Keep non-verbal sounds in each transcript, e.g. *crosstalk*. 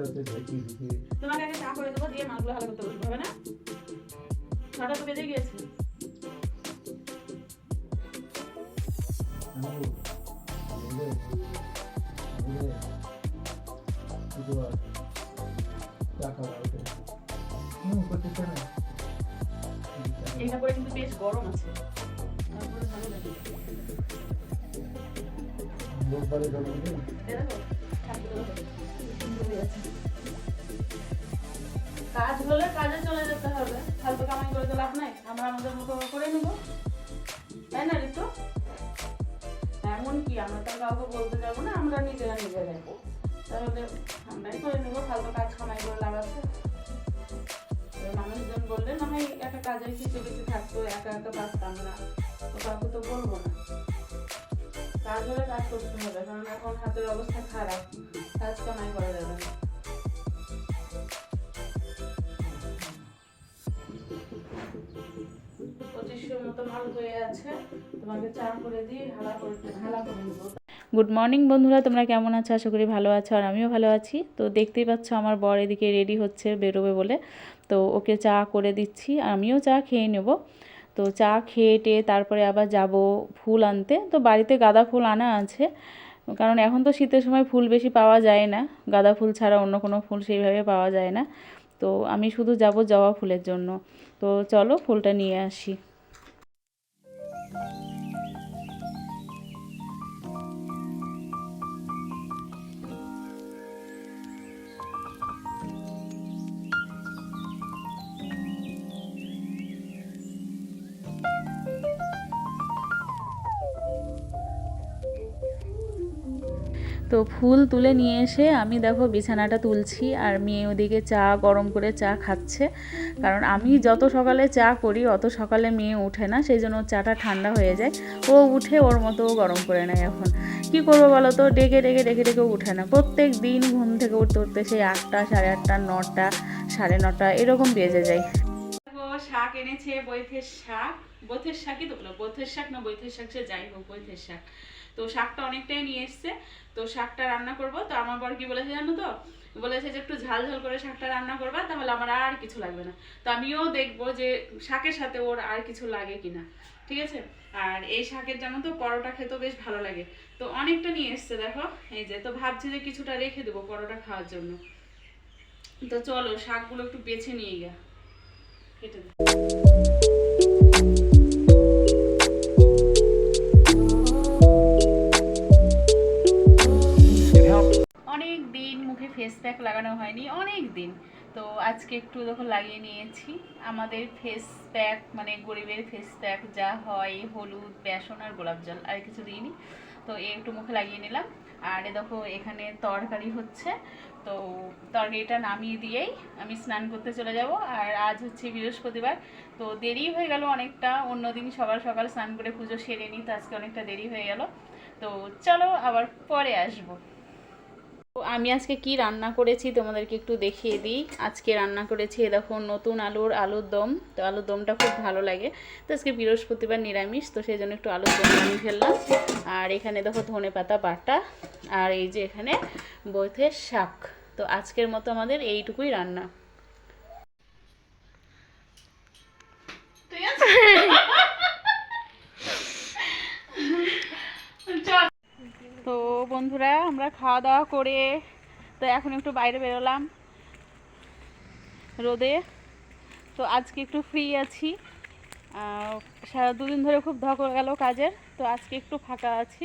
হচ্ছে দেখি দেখি তোমাকে আগে চা করে দেবো দিয়ে মাছগুলো ভালো করতে বসবো হবে না? ছটা তো বেজে গিয়েছে। এটা করে কিন্তু বেশ গরম আছে। রোববারে দেখো, কাজ হলে কাজে চলে যেতে হবে। ফালতু কামাই করে তো লাভ নাই। আমরা আমাদের মতো করে নেব। তাই না, ঋতু? এমন কি, আমরা তো কাউকে বলতে যাব না, আমরা নিজেরা নিজেরাই তাহলে আমরাই করে নেব, ফালতু কাজ কামাই করে লাভ আছে। মানুষজন বললে না হয়, একটা কাজের কিছু কিছু থাকতো, একা একা পারতাম না। তো কাউকে তো বলব না। কাজ করতে হবে, কারণ এখন হাতের অবস্থা খারাপ। কাজ কামাই করা গুড মর্নিং বন্ধুরা, তোমরা কেমন আছো? আশা করি ভালো আছো আর আমিও ভালো আছি। তো দেখতেই পাচ্ছ আমার বর এদিকে রেডি হচ্ছে বেরোবে বলে। তো ওকে চা করে দিচ্ছি আমিও চা খেয়ে নেব। তো চা খেয়ে টেয়ে তারপরে আবার যাব ফুল আনতে। তো বাড়িতে গাঁদা ফুল আনা আছে, কারণ এখন তো শীতের সময় ফুল বেশি পাওয়া যায় না। গাঁদা ফুল ছাড়া অন্য কোনো ফুল সেইভাবে পাওয়া যায় না। তো আমি শুধু যাব জবা ফুলের জন্য। তো চলো ফুলটা নিয়ে আসি। তো ফুল তুলে নিয়ে এসে আমি দেখো বিছানাটা তুলছি আর মেয়ে ওদিকে চা, গরম করে চা খাচ্ছে। কারণ আমি যত সকালে চা করি, অত সকালে মেয়ে ওঠে না, সেই জন্য চাটা ঠান্ডা হয়ে যায়। ও উঠে ওর মতো গরম করে নেয় এখন। কি করব বলো তো? ডেকে ডেকে ডেকে ডেকে উঠে না। প্রত্যেক দিন ঘুম থেকে উঠতে উঠতে সেই আটটা, সাড়ে আটটা, নটা, সাড়ে নটা, এরকম বেজে যায়। শাক এনেছে, বৈথের শাক। বৈথের শাকই তো বলো, বৈথের শাক না বৈথের শাক, সে যাই হোক, বৈথের শাক। তো শাকটা অনেকটাই নিয়ে এসছে। তো শাকটা রান্না করব। তো আমার বর কি বলেছে জানো তো? বলেছে যে, একটু ঝাল ঝাল করে শাকটা রান্না করবা, তাহলে আমার আর কিছু লাগবে না। তো আমিও দেখব যে, শাকের সাথে ওর আর কিছু লাগে কিনা। ঠিক আছে? আর এই শাকের জানো তো, পরোটা খেতেও বেশ ভালো লাগে। তো অনেকটা নিয়ে এসছে, দেখো। এই যে, তো ভাবছি যে কিছুটা রেখে দেবো পরোটা খাওয়ার জন্য। তো চলো, শাকগুলো একটু বেছে নিয়ে গা কেটে অনেক দিন মুখে ফেস প্যাক লাগানো হয়নি, অনেক দিন। তো আজকে একটু যখন লাগিয়ে নিয়েছি, আমাদের ফেস প্যাক মানে গরিবের ফেস প্যাক যা হয়, হলুদ, বেসন আর গোলাপ জল, আর কিছু দিইনি। তো এ একটু মুখে লাগিয়ে নিলাম। আর এ দেখো, এখানে তরকারি হচ্ছে। তো তরকারিটা নামিয়ে দিয়েই আমি স্নান করতে চলে যাব। আর আজ হচ্ছে বৃহস্পতিবার, তো দেরি হয়ে গেল অনেকটা। অন্যদিন সকাল সকাল স্নান করে পুজো সেরে নিই তো আজকে অনেকটা দেরি হয়ে গেল। তো চলো আবার পরে আসব। তো আমি আজকে কি রান্না করেছি তোমাদেরকে একটু দেখিয়ে দিই। আজকে রান্না করেছি দেখো, নতুন আলুর আলুর দম। তো আলুর দমটা খুব ভালো লাগে। তো আজকে বৃহস্পতিবার নিরামিষ, তো সেই জন্য একটু আলুর দম বানিয়ে ফেললাম। আর এখানে দেখো ধনে পাতা বাটা, আর এই যে এখানে বৈথের শাক। তো আজকের মতো আমাদের এইটুকুই রান্না। তো বন্ধুরা, আমরা খাওয়া দাওয়া করে তো এখন একটু বাইরে বেরোলাম রোদে। তো আজকে একটু ফ্রি আছি। সারা দুদিন ধরে খুব ধকল গেল কাজের, তো আজকে একটু ফাঁকা আছি।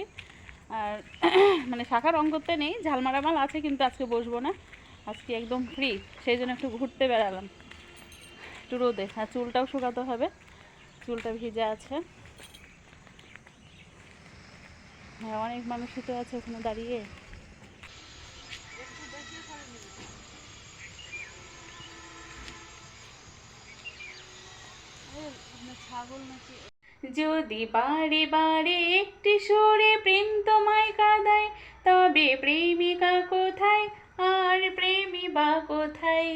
আর *clears throat* মানে শাখা রং করতে নেই ঝালমারা মাল আছে কিন্তু আজকে বসবো না। আজকে একদম ফ্রি সেই জন্য একটু ঘুরতে বেড়ালাম একটু রোদে, আর চুলটাও শুকাতে হবে, চুলটা ভিজে আছে। হ্যাঁ অনেক মানুষই তো আছে ওখানে দাঁড়িয়ে। যদি বারে বারে একটি সুরে প্রেম তোমায় কাঁদায়, তবে প্রেমিকা কোথায় আর প্রেমী বা কোথায়?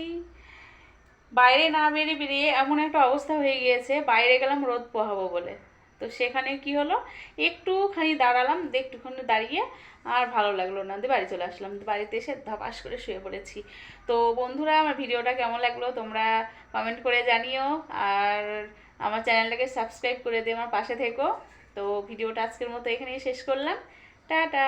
বাইরে না বেরিয়ে বেরিয়ে এমন একটা অবস্থা হয়ে গিয়েছে, বাইরে গেলাম রোদ পোহাবো বলে। তো সেখানে কি হলো? একটুখানি দাঁড়ালাম একটুখানি দাঁড়িয়ে আর ভালো লাগল না, দিয়ে বাড়ি চলে আসলাম। বাড়িতে এসে ধপাস করে শুয়ে পড়েছি। তো বন্ধুরা, আমার ভিডিওটা কেমন লাগল তোমরা কমেন্ট করে জানিও। আর আমার চ্যানেলটাকে সাবস্ক্রাইব করে দিয়ে আমার পাশে থেকো। তো ভিডিওটা আজকের মতো এখানেই শেষ করলাম। টাটা!